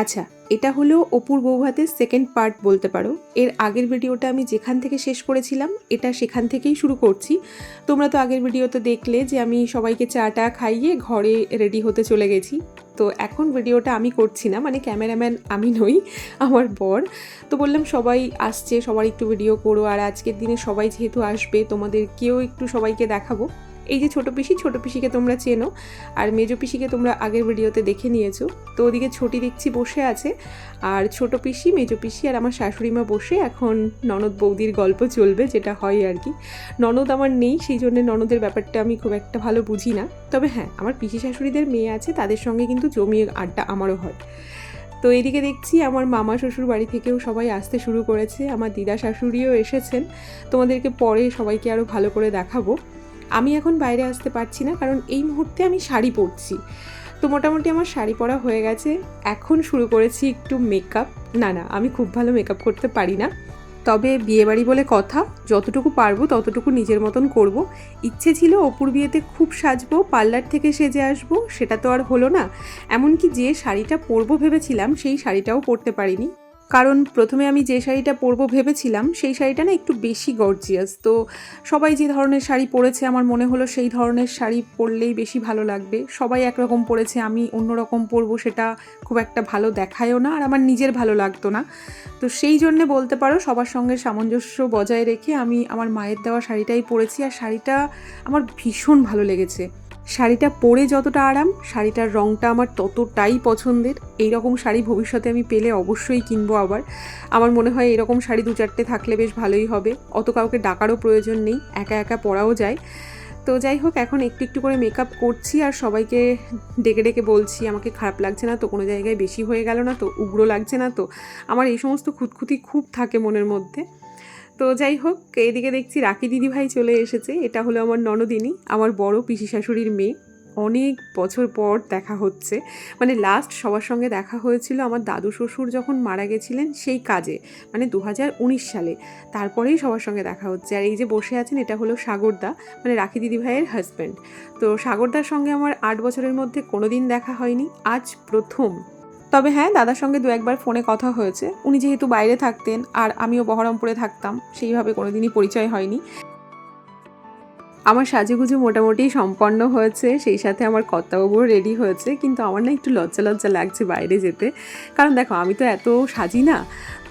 আচ্ছা এটা হলো অপুর বৌভাতের সেকেন্ড পার্ট বলতে পারো। এর আগের ভিডিওটা আমি যেখান থেকে শেষ করেছিলাম, এটা সেখান থেকেই শুরু করছি। তোমরা তো আগের ভিডিওতে দেখলে যে আমি সবাইকে চাটা খাইয়ে ঘরে রেডি হতে চলে গেছি। তো এখন ভিডিওটা আমি করছি না মানে ক্যামেরাম্যান আমি নই, আমার বর। তো বললাম সবাই আসছে সবার একটু ভিডিও করো। আর আজকের দিনে সবাই যেহেতু আসবে তোমাদেরকেও একটু সবাইকে দেখাবো। এই যে ছোটো পিসি, ছোটো পিসিকে তোমরা চেনো আর মেজো পিসিকে তোমরা আগের ভিডিওতে দেখে নিয়েছো। তো ওদিকে ছোটি দেখছি বসে আছে আর ছোট পিসি, মেজো পিসি আর আমার শাশুড়ি মা বসে এখন ননদ বৌদির গল্প চলবে, যেটা হয় আর কি। ননদ আমার নেই, সেই জন্য ননদের ব্যাপারটা আমি খুব একটা ভালো বুঝি না। তবে হ্যাঁ আমার পিসি শাশুড়িদের মেয়ে আছে, তাদের সঙ্গে কিন্তু জমিয়ে আড্ডা আমারও হয়। তো এদিকে দেখছি আমার মামা শ্বশুর বাড়ি থেকেও সবাই আসতে শুরু করেছে, আমার দিদা শাশুড়িও এসেছেন। তোমাদেরকে পরে সবাইকে আরও ভালো করে দেখাবো। আমি এখন বাইরে আসতে পারছি না, কারণ এই মুহূর্তে আমি শাড়ি পরছি। তো মোটামুটি আমার শাড়ি পরা হয়ে গেছে। এখন শুরু করেছি একটু মেকআপ না না, আমি খুব ভালো মেকআপ করতে পারি না। তবে বিয়েবাড়ি বলে কথা, যতটুকু পারব ততটুকু নিজের মতন করব। ইচ্ছে ছিল অপুর বিয়েতে খুব সাজবো, পার্লার থেকে সেজে আসব, সেটা তো আর হলো না। এমনকি যে শাড়িটা পরবো ভেবেছিলাম, সেই শাড়িটাও পরতে পারিনি। কারণ প্রথমে আমি যে শাড়িটা পরবো ভেবেছিলাম, সেই শাড়িটা না একটু বেশি গর্জিয়াস তো সবাই যে ধরনের শাড়ি পরেছে, আমার মনে হলো সেই ধরনের শাড়ি পরলেই বেশি ভালো লাগবে। সবাই একরকম পরেছে, আমি অন্যরকম পরবো, সেটা খুব একটা ভালো দেখায়ও না, আর আমার নিজের ভালো লাগতো না। তো সেই জন্যে বলতে পারো, সবার সঙ্গে সামঞ্জস্য বজায় রেখে আমি আমার মায়ের দেওয়া শাড়িটাই পরেছি, আর শাড়িটা আমার ভীষণ ভালো লেগেছে। শাড়িটা পরে যতটা আরাম, শাড়িটার রঙটা আমার ততটাই পছন্দের। এই রকম শাড়ি ভবিষ্যতে আমি পেলে অবশ্যই কিনবো আবার। আমার মনে হয় এরকম শাড়ি দু চারটে থাকলে বেশ ভালোই হবে। অত কাউকে ডাকারও প্রয়োজন নেই, একা একা পরাও যায়। তো যাই হোক, এখন একটু একটু করে মেকআপ করছি আর সবাইকে ডেকে ডেকে বলছি, আমাকে খারাপ লাগছে না তো, কোনো জায়গায় বেশি হয়ে গেল না তো, উগ্র লাগছে না তো? আমার এই সমস্ত খুঁতখুতি খুব থাকে মনের মধ্যে। তো যাই হোক, এদিকে দেখছি রাখি দিদিভাই চলে এসেছে। এটা হলো আমার ননদিনী, আমার বড় পিসি শাশুড়ির মেয়ে। অনেক বছর পর দেখা হচ্ছে। মানে লাস্ট সবার সঙ্গে দেখা হয়েছিল আমার দাদু শ্বশুর যখন মারা গেছিলেন সেই কাজে মানে দু হাজার উনিশ সালে। তারপরেই সবার সঙ্গে দেখা হচ্ছে। আর এই যে বসে আছেন, এটা হলো সাগরদা মানে রাখি দিদি ভাইয়ের হাজব্যান্ড তো সাগরদার সঙ্গে আমার আট বছরের মধ্যে কোনো দিন দেখা হয়নি। আজ প্রথম। তবে হ্যাঁ দাদার সঙ্গে দু একবার ফোনে কথা হয়েছে। উনি যেহেতু বাইরে থাকতেন আর আমিও বহরমপুরে থাকতাম, সেইভাবে কোনোদিনই পরিচয় হয়নি। আমার সাজুগুজু মোটামুটি সম্পন্ন হয়েছে, সেই সাথে আমার কর্তাবাবুও রেডি হয়েছে, কিন্তু আমার না একটু লজ্জা লজ্জা লাগছে বাইরে যেতে। কারণ দেখো, আমি তো এত সাজি না,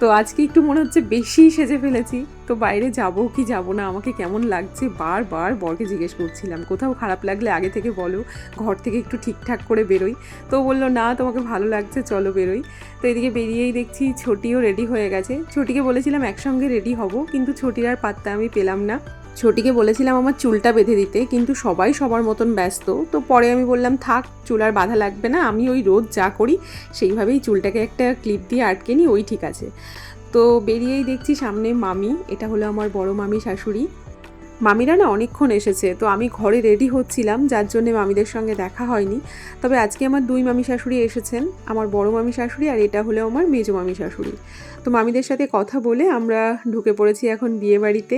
তো আজকে একটু মনে হচ্ছে বেশি সেজে ফেলেছি। তো বাইরে যাব কি যাব না, আমাকে কেমন লাগছে? বারবার বরকে জিজ্ঞেস করছিলাম, কোথাও খারাপ লাগলে আগে থেকে বলো, ঘর থেকে একটু ঠিকঠাক করে বেরোই। তো বলল, না, তোমাকে ভালো লাগছে, চলো বেরোই। তো এদিকে বেরিয়েই দেখছি ছোটিও রেডি হয়ে গেছে। ছোটিকে বলেছিলাম, একসঙ্গে রেডি হব। কিন্তু ছোটির আর পাত্তা আমি পেলাম না। ছোটিকে বলেছিলাম আমার চুলটা বেঁধে দিতে, কিন্তু সবাই সবার মতন ব্যস্ত। তো পরে আমি বললাম, থাক, চুল আর বাধা লাগবে না, আমি ওই রোজ যা করি, সেইভাবেই চুলটাকে একটা ক্লিপ দিয়ে আটকে নিই, ওই ঠিক আছে। তো বেরিয়েই দেখছি সামনে মামি, এটা হলো আমার বড় মামি শাশুড়ি। মামিরা না অনেকক্ষণ এসেছে, তো আমি ঘরে রেডি হচ্ছিলাম, যার জন্যে মামিদের সঙ্গে দেখা হয়নি। তবে আজকে আমার দুই মামি শাশুড়ি এসেছেন, আমার বড় মামি শাশুড়ি আর এটা হলো আমার মেজো মামি শাশুড়ি। তো মামিদের সাথে কথা বলে আমরা ঢুকে পড়েছি এখন বিয়ে বাড়িতে।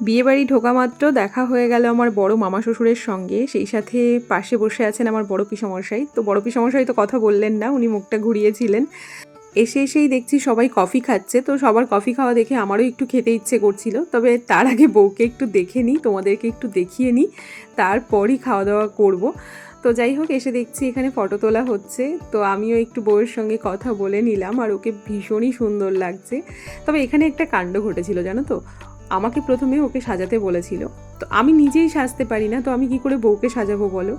বিয়েবাড়ি ঢোকা মাত্র দেখা হয়ে গেল আমার বড় মামা শ্বশুরের সঙ্গে। সেই সাথে পাশে বসে আছেন আমার বড় পিসমশাই। তো বড় পিসমশাই তো কথা বললেন না, উনি মুখটা ঘুরিয়েছিলেন। এসে এসেই দেখছি সবাই কফি খাচ্ছে। তো সবার কফি খাওয়া দেখে আমারও একটু খেতে ইচ্ছে করছিল। তবে তার আগে বউকে একটু দেখে নিই, তোমাদেরকে একটু দেখিয়ে নিই। তারপরই খাওয়া দাওয়া করব। তো যাই হোক, এসে দেখছি এখানে ফটো তোলা হচ্ছে। তো আমিও একটু বউয়ের সঙ্গে কথা বলে নিলাম আর ওকে ভীষণই সুন্দর লাগছে। তবে এখানে একটা কাণ্ড ঘটেছিল, জানো তো? আমাকে প্রথমে ওকে সাজাতে বলেছিল। তো আমি নিজেই সাজতে পারি না, তো আমি কি করে বউকে সাজাবো বলো?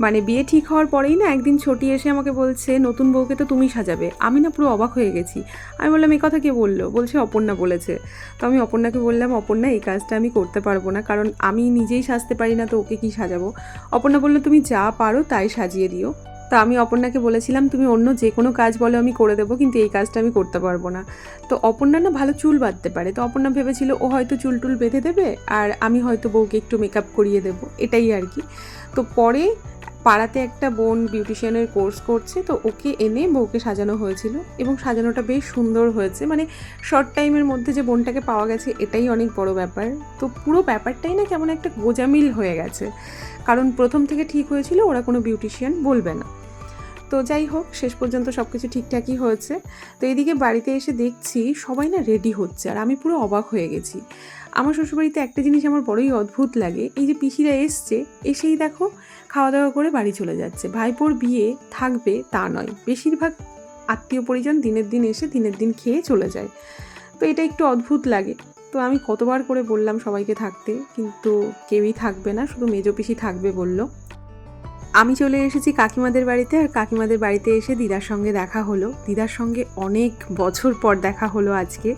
মানে বিয়ে ঠিক হওয়ার পরেই না একদিন ছটি এসে আমাকে বলছে, নতুন বউকে তো তুমি সাজাবে। আমি না পুরো অবাক হয়ে গেছি। আমি বললাম, এই কথা কে বলল? বলছে, অপর্ণা বলেছে। তো আমি অপর্ণাকে বললাম, অপর্ণা, এই কাজটা আমি করতে পারব না, কারণ আমি নিজেই সাজতে পারি না, তো ওকে কি সাজাবো? অপর্ণা বলল, তুমি যা পারো তাই সাজিয়ে দিও। তা আমি অপর্ণাকে বলেছিলাম, তুমি অন্য যে কোনো কাজ বলো, আমি করে দেবো, কিন্তু এই কাজটা আমি করতে পারব না। তো অপর্ণা না ভালো চুল বাঁধতে পারে। তো অপর্ণা ভেবেছিল, ও হয়তো চুল টুল বেঁধে দেবে, আর আমি হয়তো বউকে একটু মেকআপ করিয়ে দেবো। এটাই আর কি। তো পরে পাড়াতে একটা বোন বিউটিশিয়ানের কোর্স করছে, তো ওকে এনে বউকে সাজানো হয়েছিল এবং সাজানোটা বেশ সুন্দর হয়েছে। মানে শর্ট টাইমের মধ্যে যে বোনটাকে পাওয়া গেছে, এটাই অনেক বড় ব্যাপার। তো পুরো ব্যাপারটাই না কেমন একটা গোজামিল হয়ে গেছে। কারণ প্রথম থেকে ঠিক হয়েছিল, ওরা কোনো বিউটিশিয়ান বলবে না। তো যাই হোক, শেষ পর্যন্ত সব কিছু ঠিকঠাকই হয়েছে। তো এদিকে বাড়িতে এসে দেখছি সবাই না রেডি হচ্ছে, আর আমি পুরো অবাক হয়ে গেছি। আমার শ্বশুরবাড়িতে একটা জিনিস আমার বড়ই অদ্ভুত লাগে। এই যে পিসিরা এসছে, এসেই দেখো খাওয়া দাওয়া করে বাড়ি চলে যাচ্ছে। ভাইপোর বিয়ে থাকবে তা নয়। বেশিরভাগ আত্মীয় পরিজন দিনের দিন এসে দিনের দিন খেয়ে চলে যায়। তো এটা একটু অদ্ভুত লাগে। তো আমি কতবার করে বললাম সবাইকে থাকতে, কিন্তু কেউই থাকবে না, শুধু মেজো পিসি থাকবে বলল। আমি চলে এসেছি কাকিমাদের বাড়িতে আর কাকিমাদের বাড়িতে এসে দিদার সঙ্গে দেখা হলো। দিদার সঙ্গে অনেক বছর পর দেখা হলো আজকে।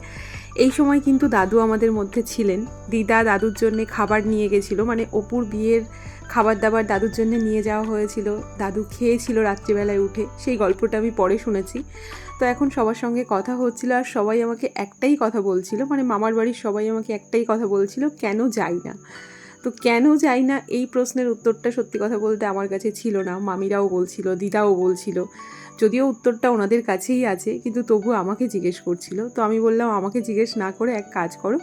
এই সময় কিন্তু দাদু আমাদের মধ্যে ছিলেন। দিদা দাদুর জন্যে খাবার নিয়ে গেছিল মানে অপুর বিয়ের খাবার দাবার দাদুর জন্য নিয়ে যাওয়া হয়েছিল। দাদু খেয়েছিল রাত্রিবেলায় উঠে, সেই গল্পটা আমি পরে শুনেছি। তো এখন সবার সঙ্গে কথা হচ্ছিল আর সবাই আমাকে একটাই কথা বলছিল মানে মামার বাড়ির সবাই আমাকে একটাই কথা বলছিল, কেন যাই না? তো কেন যাই না, এই প্রশ্নের উত্তরটা সত্যি কথা বলতে আমার কাছে ছিল না। মামিরাও বলছিল, দিদাও বলছিল। যদিও উত্তরটা ওনাদের কাছেই আছে, কিন্তু তবু আমাকে জিজ্ঞেস করছিল। তো আমি বললাম, আমাকে জিজ্ঞেস না করে এক কাজ করো।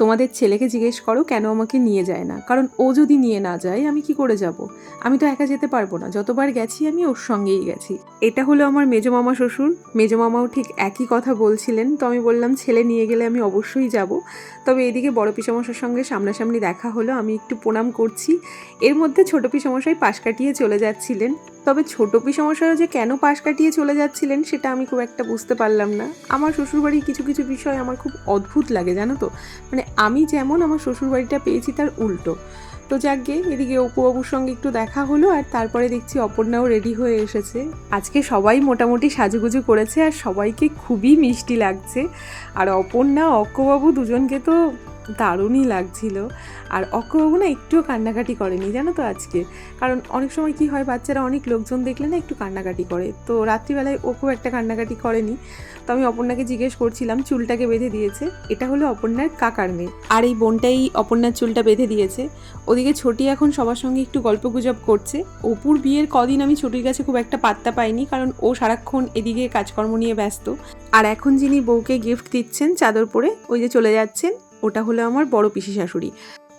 তোমাদের ছেলেকে জিজ্ঞেস করো কেন আমাকে নিয়ে যায় না। কারণ ও যদি নিয়ে না যায়, আমি কি করে যাব? আমি তো একা যেতে পারব না। যতবার গেছি, আমি ওর সঙ্গেই গেছি। এটা হলো আমার মেজো মামা শ্বশুর। মেজো মামাও ঠিক একই কথা বলছিলেন। তো আমি বললাম, ছেলে নিয়ে গেলে আমি অবশ্যই যাব। তবে এদিকে বড় পিসামশার সঙ্গে সামনাসামনি দেখা হলো। আমি একটু প্রণাম করছি। এর মধ্যে ছোট পিসামশাই পাশ কাটিয়ে চলে যাচ্ছিলেন। তবে ছোট পিসামশাইও যে কেন পাশ কাটিয়ে চলে যাচ্ছিলেন, সেটা আমি খুব একটা বুঝতে পারলাম না। আমার শ্বশুরবাড়ির কিছু কিছু বিষয় আমার খুব অদ্ভুত লাগে, জানো তো? মানে আমি যেমন আমার শ্বশুরবাড়িটা পেয়েছি তার উল্টো। তো যাকগে, এদিকে অপুবাবুর সঙ্গে একটু দেখা হলো আর তারপরে দেখছি অপর্ণাও রেডি হয়ে এসেছে। আজকে সবাই মোটামুটি সাজুগুজু করেছে আর সবাইকে খুবই মিষ্টি লাগছে। আর অপর্ণা, অক্কবাবু দুজনকে তো দারুণই লাগছিল। আর অক্কবাবু না একটুও কান্নাকাটি করেনি, জানো তো আজকে? কারণ অনেক সময় কি হয়, বাচ্চারা অনেক লোকজন দেখলে না একটু কান্নাকাটি করে। তো রাত্রিবেলায় ও খুব একটা কান্নাকাটি করেনি। তো আমি অপর্ণাকে জিজ্ঞেস করছিলাম, চুলটাকে বেঁধে দিয়েছে। এটা হলো অপর্ণার কাকার মেয়ে। আর এই বোনটাই অপর্ণার চুলটা বেঁধে দিয়েছে। ওদিকে ছোটি এখন সবার সঙ্গে একটু গল্প গুজব করছে। অপুর বিয়ের কদিন আমি ছোটির কাছে খুব একটা পাত্তা পাইনি, কারণ ও সারাক্ষণ এদিকে কাজকর্ম নিয়ে ব্যস্ত। আর এখন যিনি বউকে গিফট দিচ্ছেন চাদর পরে, ওই যে চলে যাচ্ছেন ওটা হলো আমার বড় পিসি শাশুড়ি।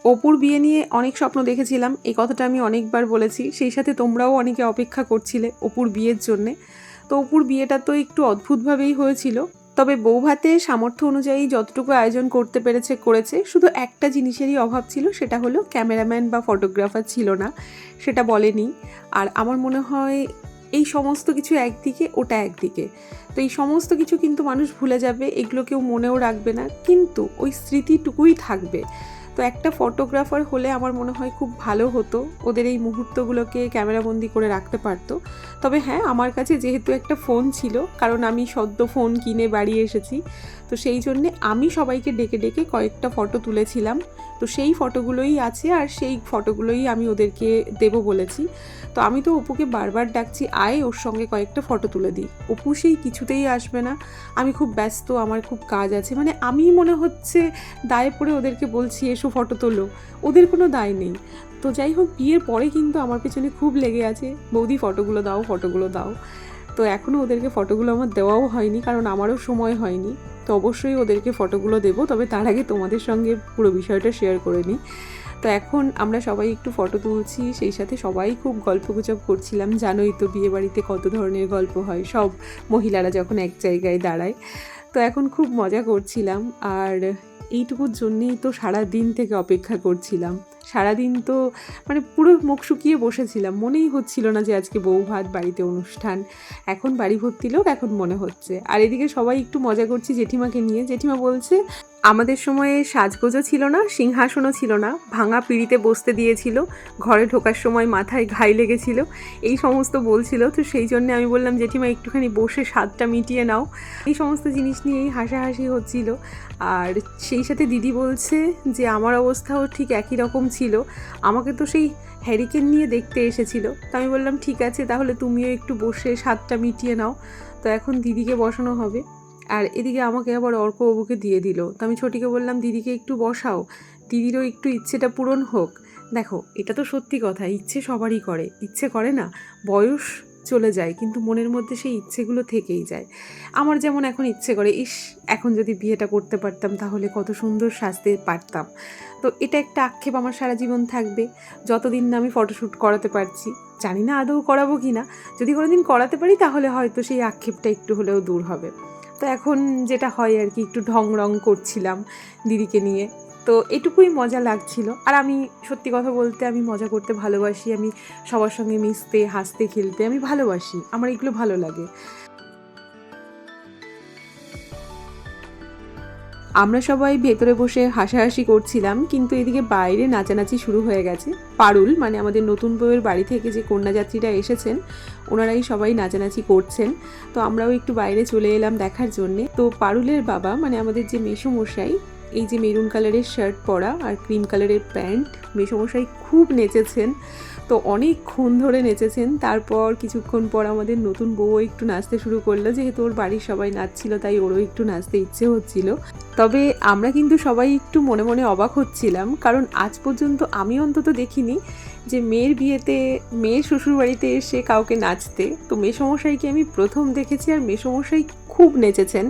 অপুর বিয়ে নিয়ে অনেক স্বপ্ন দেখেছিলাম, এই কথাটা আমি অনেকবার বলেছি। সেই সাথে তোমরাও অনেকে অপেক্ষা করছিলে অপুর বিয়ের জন্যে। তো অপুর বিয়েটা তো একটু অদ্ভুতভাবেই হয়েছিল। তবে বৌভাতে সামর্থ্য অনুযায়ী যতটুকু আয়োজন করতে পেরেছে, করেছে, শুধু একটা জিনিসেরই অভাব ছিল, সেটা হলো ক্যামেরাম্যান বা ফটোগ্রাফার ছিল না, সেটা বলেনি। আর আমার মনে হয় এই সমস্ত কিছু একদিকে, ওটা একদিকে। তো এই সমস্ত কিছু কিন্তু মানুষ ভুলে যাবে, এগুলো কেউ মনেও রাখবে না, কিন্তু ওই স্মৃতিটুকুই থাকবে। তো একটা ফটোগ্রাফার হলে আমার মনে হয় খুব ভালো হতো, ওদের এই মুহূর্তগুলোকে ক্যামেরাবন্দি করে রাখতে পারতো। তবে হ্যাঁ আমার কাছে যেহেতু একটা ফোন ছিল, কারণ আমি সদ্য ফোন কিনে বাড়ি এসেছি, তো সেই জন্যে আমি সবাইকে ডেকে ডেকে কয়েকটা ফটো তুলেছিলাম। তো সেই ফটোগুলোই আছে, আর সেই ফটোগুলোই আমি ওদেরকে দেবো বলেছি। তো আমি তো অপুকে বারবার ডাকছি, আয় ওর সঙ্গে কয়েকটা ফটো তুলে দিই। অপু সেই কিছুতেই আসবে না। আমি খুব ব্যস্ত, আমার খুব কাজ আছে। মানে আমি মনে হচ্ছে দায়ে পড়ে ওদেরকে বলছি, এসো ফটো তোলো। ওদের কোনো দায় নেই। তো যাই হোক, বিয়ের পরে কিন্তু আমার পেছনে খুব লেগে আছে। বৌদি ফটোগুলো দাও ফটোগুলো দাও। তো এখনও ওদেরকে ফটোগুলো আমার দেওয়াও হয়নি, কারণ আমারও সময় হয়নি। তো অবশ্যই ওদেরকে ফটোগুলো দেবো, তবে তার আগে তোমাদের সঙ্গে পুরো বিষয়টা শেয়ার করে নিই। তো এখন আমরা সবাই একটু ফটো তুলছি, সেই সাথে সবাই খুব গল্পগুজব করছিলাম। জানোই তো বিয়ে বাড়িতে কত ধরনের গল্প হয়। সব মহিলারা যখন এক জায়গায় দাঁড়ায়। তো এখন খুব মজা করছিলাম। আর এইটুকুর জন্যেই তো সারা দিন থেকে অপেক্ষা করছিলাম। সারাদিন তো মানে পুরো মুখ শুকিয়ে বসেছিলাম। মনেই হচ্ছিল না যে আজকে বউ ভাত বাড়িতে অনুষ্ঠান। এখন বাড়ি ভর্তি লোক এখন মনে হচ্ছে। আর এদিকে সবাই একটু মজা করছি জেঠিমাকে নিয়ে। জেঠিমা বলছে আমাদের সময়ে সাজগোজও ছিল না, সিংহাসনও ছিল না। ভাঙা পিঁড়িতে বসতে দিয়েছিল, ঘরে ঢোকার সময় মাথায় ঘাই লেগেছিল। এই সমস্ত বলছিল, তো সেই জন্য আমি বললাম, জেঠিমা, একটুখানি বসে স্বাদটা মিটিয়ে নাও। এই সমস্ত জিনিস নিয়েই হাসাহাসি হচ্ছিল। আর সেই সাথে দিদি বলছে যে, আমার অবস্থাও ঠিক একই রকম ছিল। আমাকে তো সেই হ্যারিকেন নিয়ে দেখতে এসেছিল। তো আমি বললাম, ঠিক আছে, তাহলে তুমিও একটু বসে স্বাদটা মিটিয়ে নাও। তো এখন দিদিকে বসানো হবে। আর এদিকে আমাকে আবার অর্কবাবুকে দিয়ে দিল। তো আমি ছোটিকে বললাম, দিদিকে একটু বসাও। দিদিরও একটু ইচ্ছেটা পূরণ হোক। দেখো, এটা তো সত্যি কথা, ইচ্ছে সবারই করে। ইচ্ছে করে না, বয়স চলে যায়, কিন্তু মনের মধ্যে সেই ইচ্ছেগুলো থেকেই যায়। আমার যেমন এখন ইচ্ছে করে, ইস, এখন যদি বিয়েটা করতে পারতাম, তাহলে কত সুন্দর সাজতে পারতাম। তো এটা একটা আক্ষেপ আমার সারা জীবন থাকবে, যতদিন না আমি ফটোশ্যুট করাতে পারছি। জানি না আদৌ করাবো কি না যদি কোনোদিন করাতে পারি, তাহলে হয়তো সেই আক্ষেপটা একটু হলেও দূর হবে। তো এখন যেটা হয় আর কি, একটু ঢং রং করছিলাম দিদিকে নিয়ে। তো এটুকুই মজা লাগছিল। আর আমি সত্যি কথা বলতে আমি মজা করতে ভালোবাসি। আমি সবার সঙ্গে মিশতে, হাসতে, খেলতে আমি ভালোবাসি। আমার এগুলো ভালো লাগে। আমরা সবাই ভেতরে বসে হাসাহাসি করছিলাম, কিন্তু এদিকে বাইরে নাচানাচি শুরু হয়ে গেছে। পারুল মানে আমাদের নতুন বউয়ের বাড়ি থেকে যে কন্যাযাত্রীরা এসেছেন, ওনারাই সবাই নাচানাচি করছেন। তো আমরাও একটু বাইরে চলে এলাম দেখার জন্যে। তো পারুলের বাবা মানে আমাদের যে মেসোমশাই, এই যে মেরুন কালারের শার্ট পরা আর ক্রিম কালারের প্যান্ট, মেসোমশাই খুব নেচেছেন। তো অনেকক্ষণ ধরে নেচেছেন। তারপর কিছুক্ষণ পর আমাদের নতুন বউ একটু নাচতে শুরু করল। যেহেতু ওর বাড়ির সবাই নাচছিল, তাই ওরও একটু নাচতে ইচ্ছে হচ্ছিল। তবে আমরা কিন্তু সবাই একটু মনে মনে অবাক হচ্ছিলাম। কারণ আজ পর্যন্ত আমি অন্তত দেখিনি যে মেয়ের বিয়েতে, মেয়ের শ্বশুরবাড়িতে এসে কাউকে নাচতে। তো মেসমশাইকে আমি প্রথম দেখেছি আর মেসমশাই খুব নেচেছেন।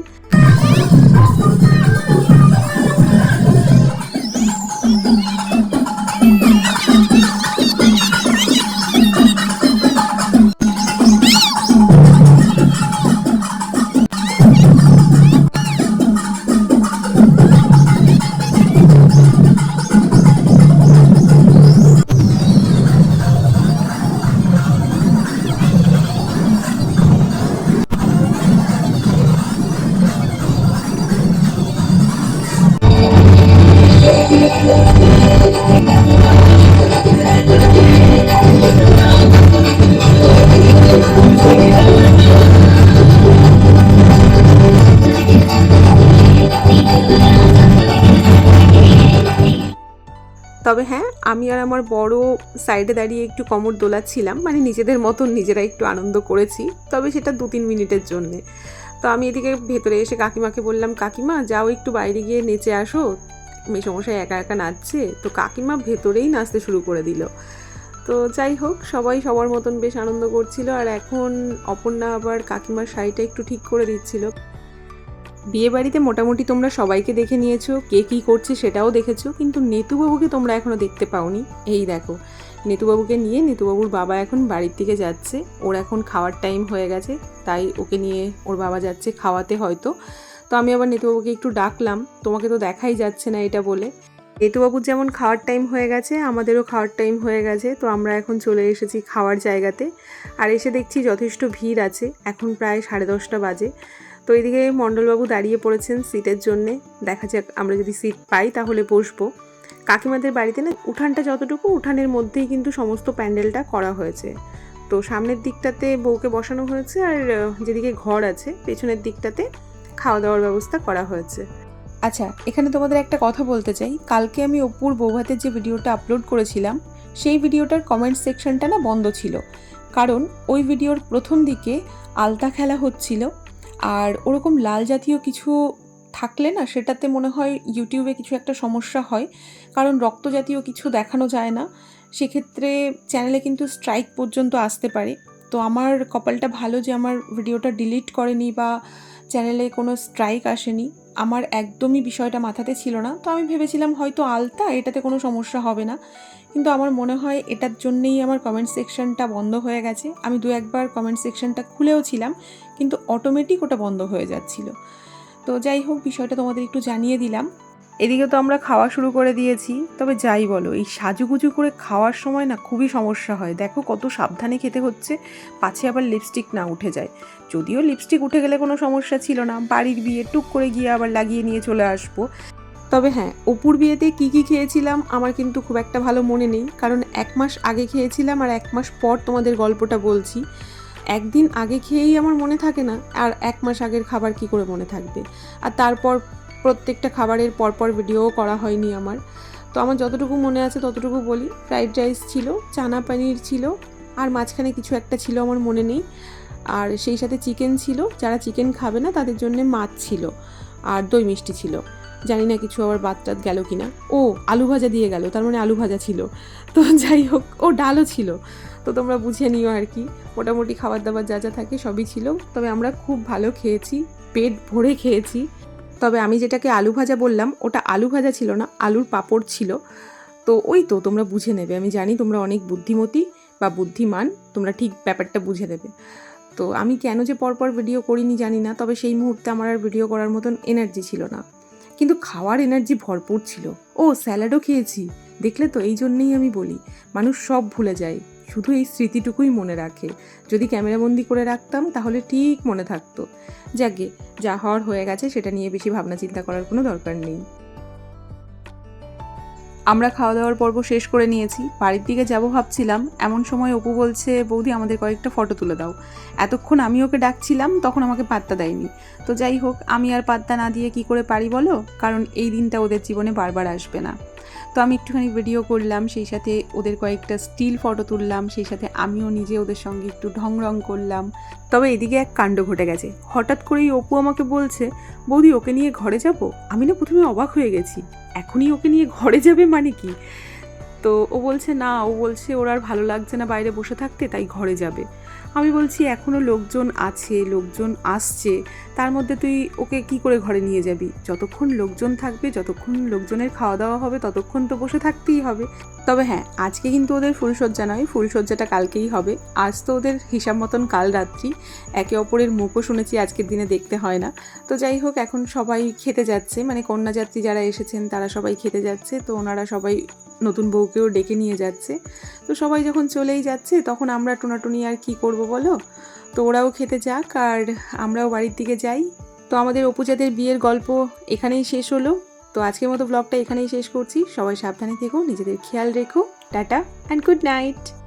আমার বড় সাইডে দাঁড়িয়ে একটু কোমর দোলাচ্ছিলাম মানে নিজেদের মতন নিজেরা একটু আনন্দ করেছি, তবে সেটা দু তিন মিনিটের জন্যে। তো আমি এদিকে ভেতরে এসে কাকিমাকে বললাম, কাকিমা, যাও একটু বাইরে গিয়ে নেচে আসো। মেসমশাই একা একা নাচছে, তো কাকিমা ভেতরেই নাচতে শুরু করে দিল। তো যাই হোক, সবাই সবার মতন বেশ আনন্দ করছিল, আর এখন অপর্ণা আবার কাকিমার শাড়িটা একটু ঠিক করে দিচ্ছিল। বিয়ে বাড়িতে মোটামুটি তোমরা সবাইকে দেখে নিয়েছো, কে কী করছে সেটাও দেখেছ, কিন্তু নেতুবাবুকে তোমরা এখনও দেখতে পাওনি। এই দেখো, নেতুবাবুকে নিয়ে নেতুবাবুর বাবা এখন বাড়ির দিকে যাচ্ছে, ওর এখন খাওয়ার টাইম হয়ে গেছে, তাই ওকে নিয়ে ওর বাবা যাচ্ছে খাওয়াতে হয়তো। তো আমি আবার নেতুবাবুকে একটু ডাকলাম, তোমাকে তো দেখাই যাচ্ছে না এটা বলে। নেতুবাবুর যেমন খাওয়ার টাইম হয়ে গেছে, আমাদেরও খাওয়ার টাইম হয়ে গেছে, তো আমরা এখন চলে এসেছি খাওয়ার জায়গাতে। আর এসে দেখছি যথেষ্ট ভিড় আছে, এখন প্রায় সাড়ে দশটা বাজে। তো এদিকে মণ্ডলবাবু দাঁড়িয়ে পড়েছেন সিটের জন্যে। দেখা যাক আমরা যদি সিট পাই তাহলে বসবো। কাকিমাদের বাড়িতে না উঠানটা যতটুকু, উঠানের মধ্যেই কিন্তু সমস্ত প্যান্ডেলটা করা হয়েছে। তো সামনের দিকটাতে বউকে বসানো হয়েছে আর যেদিকে ঘর আছে পেছনের দিকটাতে খাওয়া দাওয়ার ব্যবস্থা করা হয়েছে। আচ্ছা এখানে তোমাদের একটা কথা বলতে চাই। কালকে আমি অপুর বৌভাতের যে ভিডিওটা আপলোড করেছিলাম, সেই ভিডিওটার কমেন্ট সেকশনটা না বন্ধ ছিল। কারণ ওই ভিডিওর প্রথম দিকে আলতা খেলা হচ্ছিল আর ওরকম লাল জাতীয় কিছু থাকলে না সেটাতে মনে হয় ইউটিউবে কিছু একটা সমস্যা হয়। কারণ রক্ত জাতীয় কিছু দেখানো যায় না। সেক্ষেত্রে চ্যানেলে কিন্তু স্ট্রাইক পর্যন্ত আসতে পারে। তো আমার কপালটা ভালো যে আমার ভিডিওটা ডিলিট করেনি বা চ্যানেলে কোনো স্ট্রাইক আসেনি। আমার একদমই বিষয়টা মাথাতে ছিল না। তো আমি ভেবেছিলাম হয়তো আলতা, এটাতে কোনো সমস্যা হবে না। কিন্তু আমার মনে হয় এটার জন্যেই আমার কমেন্ট সেকশনটা বন্ধ হয়ে গেছে। আমি দু একবার কমেন্ট সেকশনটা খুলেও ছিলাম, কিন্তু অটোমেটিক ওটা বন্ধ হয়ে যাচ্ছিল। তো যাই হোক, বিষয়টা তোমাদের একটু জানিয়ে দিলাম। এদিকে তো আমরা খাওয়া শুরু করে দিয়েছি, তবে যাই বলো, এই সাজুগুজু করে খাওয়ার সময় না খুবই সমস্যা হয়। দেখো কত সাবধানে খেতে হচ্ছে, পাছে আবার লিপস্টিক না উঠে যায়। যদিও লিপস্টিক উঠে গেলে কোনো সমস্যা ছিল না, বাড়ির বিয়ে, টুক করে গিয়ে আবার লাগিয়ে নিয়ে চলে আসব। তবে হ্যাঁ অপুর বিয়েতে কী কী খেয়েছিলাম আমার কিন্তু খুব একটা ভালো মনে নেই, কারণ এক মাস আগে খেয়েছিলাম আর এক মাস পর তোমাদের গল্পটা বলছি। একদিন আগে খেয়েই আমার মনে থাকে না, আর এক মাস আগের খাবার কি করে মনে থাকবে? আর তারপর প্রত্যেকটা খাবারের পরপর ভিডিও করা হয়নি আমার। তো আমার যতটুকু মনে আছে ততটুকু বলি। ফ্রাইড রাইস ছিল, চানা পানির ছিল, আর মাঝখানে কিছু একটা ছিল আমার মনে নেই। আর সেই সাথে চিকেন ছিল, যারা চিকেন খাবে না তাদের জন্য মাছ ছিল, আর দই মিষ্টি ছিল। জানি না কিছু আবার বাদ টাত গেল কি না ও, আলু ভাজা দিয়ে গেল, তার মানে আলু ভাজা ছিল। তো যাই হোক, ও ডালও ছিল। তো তোমরা বুঝে নিও আর কি। মোটামুটি খাবার দাবার যা যা থাকে সবই ছিল। তবে আমরা খুব ভালো খেয়েছি, পেট ভরে খেয়েছি। তবে আমি যেটাকে আলু ভাজা বললাম, ওটা আলু ভাজা ছিল না, আলুর পাঁপড় ছিল। তো ওই তো, তোমরা বুঝে নেবে। আমি জানি তোমরা অনেক বুদ্ধিমতী বা বুদ্ধিমান, তোমরা ঠিক ব্যাপারটা বুঝে নেবে। তো আমি কেন যে পরপর ভিডিও করিনি জানি না, তবে সেই মুহূর্তে আমার আর ভিডিও করার মতন এনার্জি ছিল না। কিন্তু খাওয়ার এনার্জি ভরপুর ছিল। ও স্যালাডও খেয়েছি। দেখলে তো, এই জন্যেই আমি বলি, মানুষ সব ভুলে যায়। শুধু এই স্মৃতিটুকুই মনে রাখে। যদি ক্যামেরাবন্দি করে রাখতাম, তাহলে ঠিক মনে থাকতো। যাকে যা হওয়ার হয়ে গেছে সেটা নিয়ে বেশি ভাবনা চিন্তা করার কোনো দরকার নেই। আমরা খাওয়া দাওয়ার পর্ব শেষ করে নিয়েছি। বাড়ির দিকে যাব ভাবছিলাম। এমন সময় অপু বলছে, বৌদি, আমাদের কয়েকটা ফটো তুলে দাও। এতক্ষণ আমি ওকে ডাকছিলাম, তখন আমাকে পাত্তা দেয়নি। তো যাই হোক, আমি আর পাত্তা না দিয়ে কি করে পারি বলো? কারণ এই দিনটা ওদের জীবনে বারবার আসবে না। তো আমি একটুখানি ভিডিও করলাম, সেই সাথে ওদের কয়েকটা স্টিল ফটো তুললাম, সেই সাথে আমিও নিজে ওদের সঙ্গে একটু ঢং রং করলাম। তবে এদিকে এক কাণ্ড ঘটে গেছে। হঠাৎ করেই অপু আমাকে বলছে, বৌদি, ওকে নিয়ে ঘরে যাব? আমি না প্রথমে অবাক হয়ে গেছি। এখনই ওকে নিয়ে ঘরে যাবে মানে কি? তো ও বলছে, না, ও বলছে ওর আর ভালো লাগছে না বাইরে বসে থাকতে, তাই ঘরে যাবে। আমি বলছি এখনও লোকজন আছে, লোকজন আসছে, তার মধ্যে তুই ওকে কি করে ঘরে নিয়ে যাবি? যতক্ষণ লোকজন থাকবে, যতক্ষণ লোকজনের খাওয়া দাওয়া হবে, ততক্ষণ তো বসে থাকতেই হবে। তবে হ্যাঁ আজকে কিন্তু ওদের ফুলসজ্জা নয় ফুলসজ্জাটা কালকেই হবে। আজ তো ওদের হিসাব মতন কাল রাত্রি। একে অপরের মুখও শুনেছি আজকের দিনে দেখতে হয় না। তো যাই হোক, এখন সবাই খেতে যাচ্ছে। মানে কন্যাযাত্রী যারা এসেছেন, তারা সবাই খেতে যাচ্ছে। তো ওনারা সবাই নতুন বউকেও ডেকে নিয়ে যাচ্ছে। তো সবাই যখন চলেই যাচ্ছে, তখন আমরা টোনাটুনি আর কি করব বলো? তো ওরাও খেতে যাক আর আমরাও বাড়ির দিকে যাই। তো আমাদের অপুজাদের বিয়ের গল্প এখানেই শেষ হলো। তো আজকের মতো ব্লগটা এখানেই শেষ করছি। সবাই সাবধানে থেকো, নিজেদের খেয়াল রেখো। Tata and good night